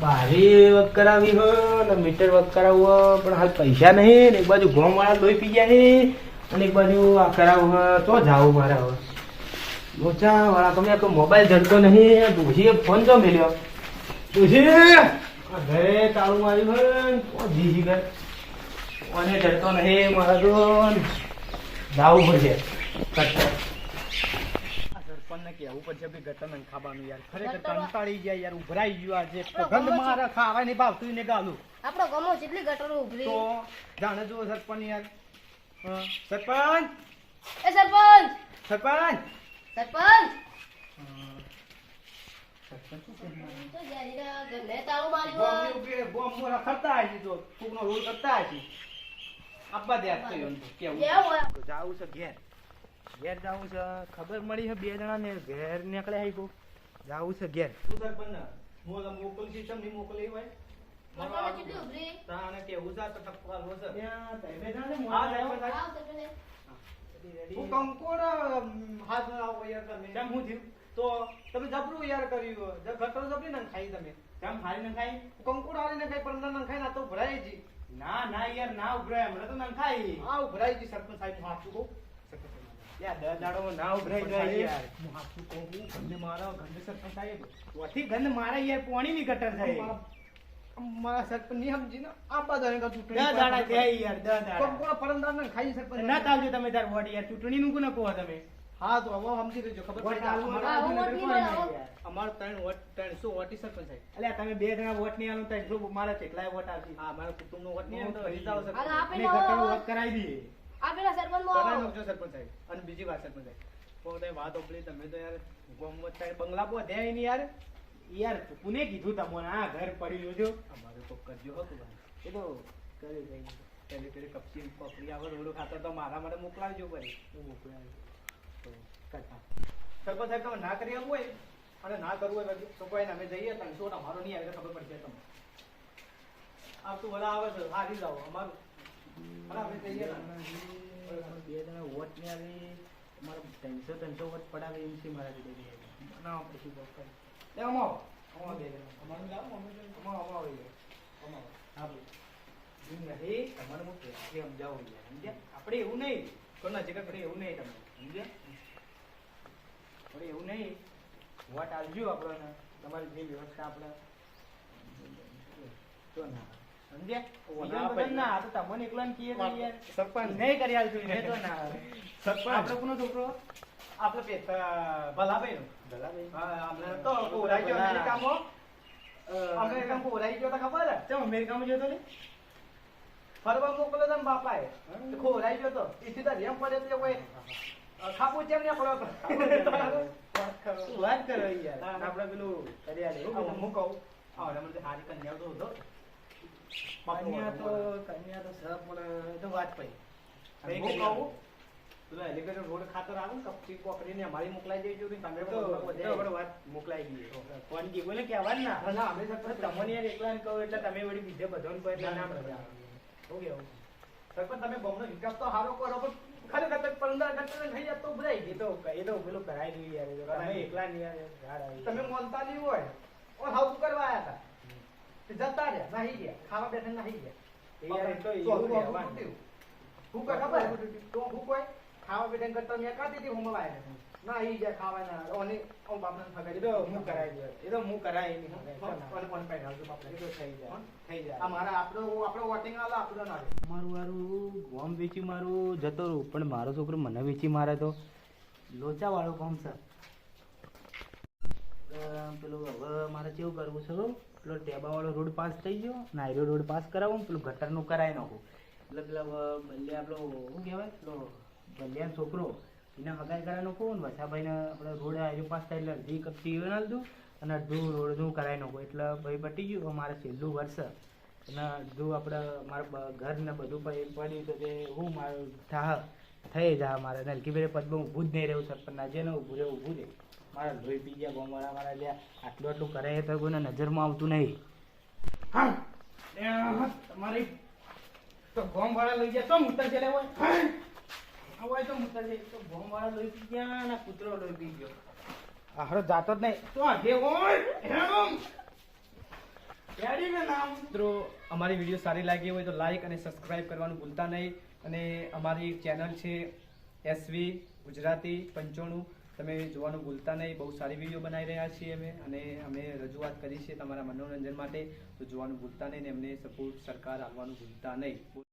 બારી વર્ક કરાવી હો ને મીટર વર્ક કરાવવું હો પણ હાલ પૈસા નહીં ને એક બાજુ ઘઉં વાળા લોહી પી ગયા છે અને એક બાજુ આ કરાવવું હો તો જાવું મારે હવે. મોચા વાળા તમે તો મોબાઈલ જડતો નહીં ડોશીએ ફોન તો મેલ્યો? ડોશી ઘરે તાળું માર્યું હોય તો જીજી ઘર કોને જડતો નહીં મારા તો જાવું પડશે. કટ્ટર કેવું પડશે ભઈ ગટર ખાવાનું યાર. ખરેખર કંટાળી ગયા યાર ઉભરાઈ ગયું આજે ગંધ મારે ખાવાય નહીં ભાવતું ને ગાલું. આપણો ગમો જેટલી ગટર ઉભરી. તો જાણે જો સરપંચ યાર. સરપંચ! એ સરપંચ! સરપંચ! સરપંચ! આપવા દે કેવું? જાવું છે ઘેર. ઘેર જાવું છે. ખબર મળી છે બે જણા ને? ઘેર નીકળે આવી જાવું છે ઘેર. શું સરપંચ? મોલા મોકલશી તમને મોકલી હોય? કેવું છે તો લો છે ત્યાં તમે મોલા. આવ. હું. કંકોડ હાથ લાવો યાર તમે? કેમ હું થયું? તો તમે જબરું યાર કર્યું જબરી ના ખાઈ તમે. કેમ હારી ન ખાઈ કંકોડ હારીને ખાઈ પણ ના ખાઈ ના તો ભરાય જી. ના ના યાર ના ઉભરાય. હમણાં તો ના ખાઈ હા ઉભરાય જી સરપંચ સાહેબ હું હાચું કહું. મારા સરપંચ સાહેબ. ઓથી ગંધ મારે યાર પોણી ની ગટર થાય મારા- મારા સરપંચ નહીં સમજી ને? આ બધા ને દસ દાડા થયા યાર દાડા કંકોડ પરમદાર ને ખાઈ સરપંચ? ના તાલજો તમે તાર વોટ યાર ચૂંટણી નું કોને કહો તમે? હા તો હવે સમજી લેજો ખબર અમારા- ત્રણ વોટ ત્રણસો વોટી સરપંચ અલ્યા તમે બે જણા વોટ નહીં આલો તો મારા કેટલાય વોટ આવશે? હા મારા કુટુંબ નો વોટ નહીં હું તો તો ફરી જાઓ સરપંચ. હાલ આપે અને નો ગટર આવો. વોટ કરાવી દઈએ આ પેલા સરપંચ કરાઈ નાખજો સરપંચ સાહેબ. અને બીજી વાત સરપંચ સાહેબ. તમે વાત ઓપલી તમે તો યાર ગોમત સાહેબ બંગલા બોધ્યા નહીં યાર. યાર કોને કીધું તમને? આ ઘર પડી લેજો અમારે તો કરજો હતું ભાઈ એ તો કરે પેલી પેલી કપચી પપડી આવે રોડું ખાતર તો મારા માટે મોકલાવજો ભાઈ હું મોકલાવી તો કરતા સરપંચ સાહેબ તમે ના કરી આપવું હોય? અને ના કરવું હોય તો કોઈ અમે જઈએ. ત્રણસો અમારો નહીં આવે તો ખબર પડશે તમને. આવતું બધા આવે છે. હારી જાઓ અમારું. બે જણા વોટ ને. આવી મારે ત્રણસો ત્રણસો વોટ પડાવે એમ છે મારા ના પછી બહુ કરી એ અમાવો અમાવો બે જણા. અમારું લાવો. અમાવો, અમાવો એ. અમાવો. હા ભાઈ નથી તમારે હું પહેલાથી સમજાવું યાર સમજ્યા? આપણે એવું નહીં. કોના જગ્યા આપણે એવું નહીં તમે સમજ્યા? આપણે એવું નહીં. વોટ આવજો આપણને. તમારી જે વ્યવસ્થા આપણે. સમજ્યા બીજા બધા ના આ તો તમને એકલાને કહીએ તો યાર સરપંચ નહીં કરી આલતું એને તો ના આવે. સરપંચ. આપણે કોનો છોકરો આપણે પેલા ભલાભાઈનો. ભલાભાઈ હા, અમને તો કોરાઈ ગયો અમેરિકામાં. અમેરિકામાં ગયો તો ખબર હે? ચમ અમેરિકામાં જતો ને ફરવા મોકલ્યો તો ને બાપાએ. ખોરાઈ ગયો તો. ઈથી તો રેમ પડે તે કોઈ, ખાપું ચેમ નહીં પડ્યો તો. વાત કરો યાર આપણે પેલું કરી આલે હું કહું, મને હારી કન્યા તો હતો. કન્યા તો કન્યા તો સર પણ એ તો વાત પડી. પેલો રોડ ખાતર આવે ને કપચી પકડીને અમારી મોકલાઈ દેજો ને તમે મોકલો વાત મોકલાઈ ગઈ. ફોન બોલે કે આવવાનું ના. ના, ના, અમે તમને યાર એકલાને કહું એટલે તમે વળી બીજે બધાને કહો એટલે ના મજા સરપંચ તમે ગામનો વિકાસ તો સારો કરો પણ ખરેખર તો પંદર ગટર થઈ જાય તો ભરાઈ ગઈ તો એ તો પેલું કરાઈ યાર તમે એકલા નહીં યાર તમે મોનતા નહીં હોય. હાઉ કરવા આયા હતા. જતા રહ્યા નાહી ગયા ખાવા બેઠા નાહી ગયા હું. ખબર? તો કોઈ ખાવા બેઠા કરતા મેં કાઢી હતી હું લાયા ના ઈ ગયા ખાવા ના ઓને ઓ બાપને ફગાડી તો હું કરાઈ દઉં એ તો હું કરાઈ નહીં ઓને ઓને પાઈ નાખજો બાપને. તો થઈ જાય થઈ જાય. આ મારા આપણો આપણો વોટિંગ આલો આપણો ના મારું મારું ગોમ વેચી મારું જતો રહું પણ મારો છોકરો મને વેચી મારે તો. લોચા વાળો કોમ છે. અ, પેલું હવે મારે કેવું કરવું છે પેલો ટેબા વાળો રોડ પાસ થઈ ગયો, નાયરો રોડ પાસ કરાવું, પેલું ગટરનું કરાવી નાખું. એટલે પેલા વ- આપણો શું કહેવાય? પેલો બલ્યાનો છોકરો, એને હગાઈ કરાવી નાખું ને વસાભાઈને આપણે રોડ હાઈવે પાસ થાય એટલે અડધી કપચી એ નાખી અને અડધું રોડનું કરાવી નાખું. એટલે ભાઈ પટી ગયું મારે છેલ્લું વર્ષ. અને અડધું આપણે, મારા ઘર ને બધું પડ્યું તો તે હું, મારું થાહ. થઈ જા મારે. નલકી ભાઈ પદમાં ઊભું જ નહીં રહ્યું સરપંચના જે ને ઊભું રહે ઊભું રહે. મારા લોહી પી ગયા ગોમારા મારા લ્યા. આટલું આટલું કરે તો કોઈને નજરમાં આવતું નહીં. હા. તમારી તો ગોમવાળા લઈ ગયા. તો મૂતર છે લે હોય હોય તો મૂતર છે તો ગોમ વાળા લોહી પી ગયા ને કૂતરો લોહી પી ગયો. આહરો જાતો જ નહીં. તો આજે હોય. અમારી વીડિયો સારી લાગી હોય તો લાઈક અને સબસ્ક્રાઇબ કરવાનું ભૂલતા નહીં. અને અમારી ચેનલ છે એસવી ગુજરાતી પંચોણું. તમે જોવાનું ભૂલતા નહીં, બહુ સારી વીડિયો બનાવી રહ્યા છીએ અમે અને અમે રજૂઆત કરી છે તમારા મનોરંજન માટે. તો જોવાનું ભૂલતા નહીં ને એમને સપોર્ટ સરકાર આપવાનું ભૂલતા નહીં.